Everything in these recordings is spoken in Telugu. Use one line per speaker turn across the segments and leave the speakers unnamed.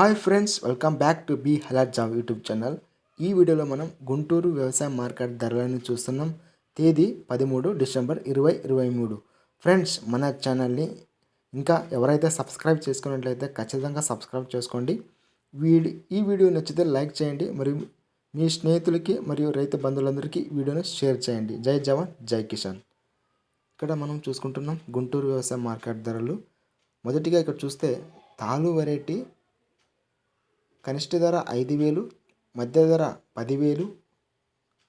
Hi friends welcome back to be హలాట్ జాబ్ యూట్యూబ్ ఛానల్. ఈ వీడియోలో మనం గుంటూరు వ్యవసాయ మార్కెట్ ధరలను చూస్తున్నాం. తేదీ పదమూడు డిసెంబర్ ఇరవై ఇరవై మూడు. ఫ్రెండ్స్ మన ఛానల్ని ఇంకా ఎవరైతే సబ్స్క్రైబ్ చేసుకున్నట్లయితే ఖచ్చితంగా సబ్స్క్రైబ్ చేసుకోండి. వీడి ఈ వీడియో నచ్చితే లైక్ చేయండి మరియు మీ స్నేహితులకి మరియు రైతు బంధువులందరికీ వీడియోను షేర్ చేయండి. జై జవాన్ జై కిషన్ ఇక్కడ మనం చూసుకుంటున్నాం గుంటూరు వ్యవసాయ మార్కెట్ ధరలు. మొదటిగా ఇక్కడ చూస్తే తాలు వెరైటీ కనిష్ట ధర ఐదు వేలు మధ్య ధర పదివేలు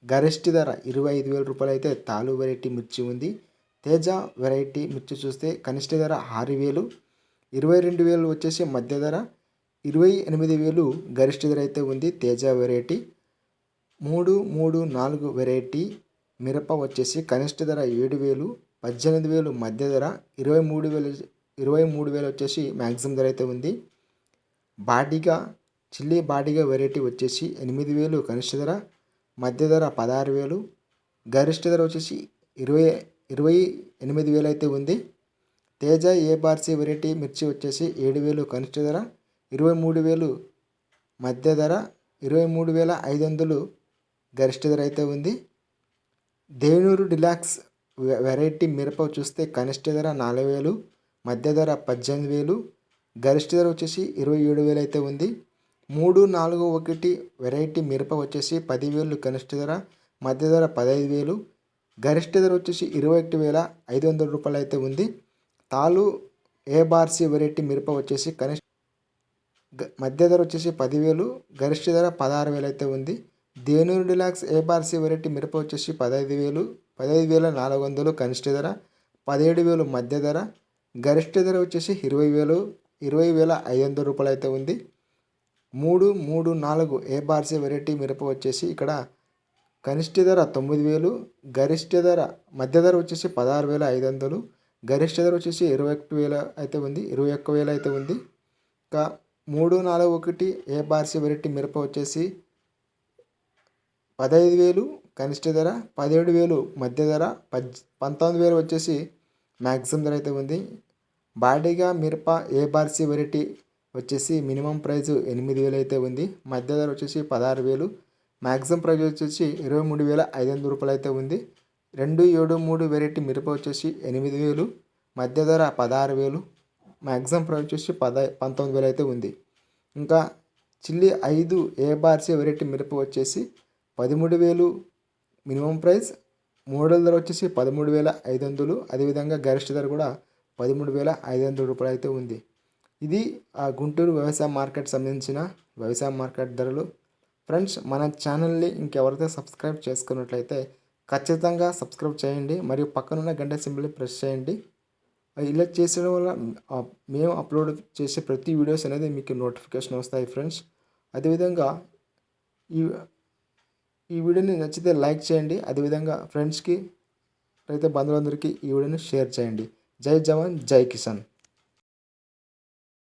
గరిష్ట ధర ఇరవై ఐదు వేల రూపాయలు అయితే తాలు వెరైటీ మిర్చి ఉంది. తేజ వెరైటీ మిర్చి చూస్తే కనిష్ట ధర ఆరు వేలు ఇరవై రెండు వేలు వచ్చేసి మధ్య ధర ఇరవై ఎనిమిది వేలు గరిష్ట ధర అయితే ఉంది తేజ వెరైటీ. మూడు మూడు నాలుగు వెరైటీ మిరప వచ్చేసి కనిష్ట ధర ఏడు వేలు పద్దెనిమిది వేలు మధ్య ధర ఇరవై మూడు వేలు ఇరవై మూడు వేలు వచ్చేసి మ్యాక్సిమం ధర అయితే ఉంది. బాడీగా చిల్లీ బాడీగా వెరైటీ వచ్చేసి ఎనిమిది వేలు కనిష్ట ధర మధ్య ధర పదహారు వేలు గరిష్ట ధర వచ్చేసి ఇరవై ఇరవై ఎనిమిది వేలు అయితే ఉంది. తేజ ఏ బార్సీ వెరైటీ మిర్చి వచ్చేసి ఏడు వేలు కనిష్ట ధర ఇరవై మూడు వేలు మధ్య ధర ఇరవై మూడు వేల ఐదు వందలు గరిష్ట ధర అయితే ఉంది. దేవినూరు డిలాక్స్ వెరైటీ మిరప చూస్తే కనిష్ట ధర నాలుగు వేలు మధ్య ధర పద్దెనిమిది వేలు గరిష్ట ధర వచ్చేసి ఇరవై ఏడు వేలు అయితే ఉంది. మూడు నాలుగు ఒకటి వెరైటీ మిరప వచ్చేసి పదివేలు కనిష్ట ధర మధ్య ధర పదహైదు వేలు గరిష్ట ధర వచ్చేసి ఇరవై ఒకటి వేల ఐదు వందల రూపాయలు అయితే ఉంది. తాలు ఏ బార్సీ వెరైటీ మిరప వచ్చేసి కనిష్ట మధ్య ధర వచ్చేసి పదివేలు గరిష్ట ధర పదహారు వేలు అయితే ఉంది. దేనూరు డిలాక్స్ ఏ బార్సీ వెరైటీ మిరప వచ్చేసి పదహైదు వేలు పదహైదు వేల నాలుగు వందలు కనిష్ట ధర పదిహేడు వేలు మధ్య ధర గరిష్ట ధర వచ్చేసి ఇరవై వేలు ఇరవై వేల ఐదు వందల రూపాయలు అయితే ఉంది. మూడు మూడు నాలుగు ఏ బార్సీ వెరైటీ మిరప వచ్చేసి ఇక్కడ కనిష్ట ధర తొమ్మిది వేలు గరిష్ట ధర మధ్య ధర వచ్చేసి పదహారు వేల ఐదు వందలు గరిష్ట ధర వచ్చేసి ఇరవై ఒకటి వేల అయితే ఉంది ఇరవై ఒక్క వేల అయితే ఉంది. ఇంకా మూడు నాలుగు ఒకటి ఏ బార్సీ వెరైటీ మిరప వచ్చేసి పదహైదు వేలు కనిష్ట ధర పదిహేడు వేలు మధ్య ధర పద్ పంతొమ్మిది వేలు వచ్చేసి మ్యాక్సిమం ధర అయితే ఉంది. బాడీగా మిరప ఏ బార్సీ వెరైటీ వచ్చేసి మినిమం ప్రైస్ ఎనిమిది వేలు అయితే ఉంది. మధ్య ధర వచ్చేసి పదహారు వేలు. మ్యాక్సిమం ప్రైస్ వచ్చేసి ఇరవై మూడు వేల ఐదు వందల రూపాయలు అయితే ఉంది. రెండు ఏడు మూడు వెరైటీ మిరప వచ్చేసి ఎనిమిది వేలు. మధ్య ధర పదహారు వేలు. మ్యాక్సిమం ప్రైస్ వచ్చేసి పద పంతొమ్మిది వేలు అయితే ఉంది. ఇంకా చిల్లీ ఐదు ఏ బార్సీ వెరైటీ మిరప వచ్చేసి పదమూడు వేలు. మినిమం ప్రైస్ మూడల ధర వచ్చేసి పదమూడు వేల ఐదు వందలు. అదేవిధంగా గరిష్ట ధర కూడా పదమూడు వేల ఐదు వందల రూపాయలు అయితే ఉంది. ఇది ఆ గుంటూరు వ్యవసాయ మార్కెట్ సంబంధించిన వ్యవసాయ మార్కెట్ ధరలు. ఫ్రెండ్స్ మన ఛానల్ని ఇంకెవరైతే సబ్స్క్రైబ్ చేసుకున్నట్లయితే ఖచ్చితంగా సబ్స్క్రైబ్ చేయండి. మరియు పక్కనున్న గంట సింబల్ని ప్రెస్ చేయండి. ఇలా చేసడం వల్ల మేము అప్లోడ్ చేసే ప్రతి వీడియోస్ అనేది మీకు నోటిఫికేషన్ వస్తాయి ఫ్రెండ్స్. అదేవిధంగా ఈ ఈ వీడియోని నచ్చితే లైక్ చేయండి. అదేవిధంగా ఫ్రెండ్స్కి రైతు బంధువులందరికీ ఈ వీడియోని షేర్ చేయండి. జై జవాన్ జై కిసాన్.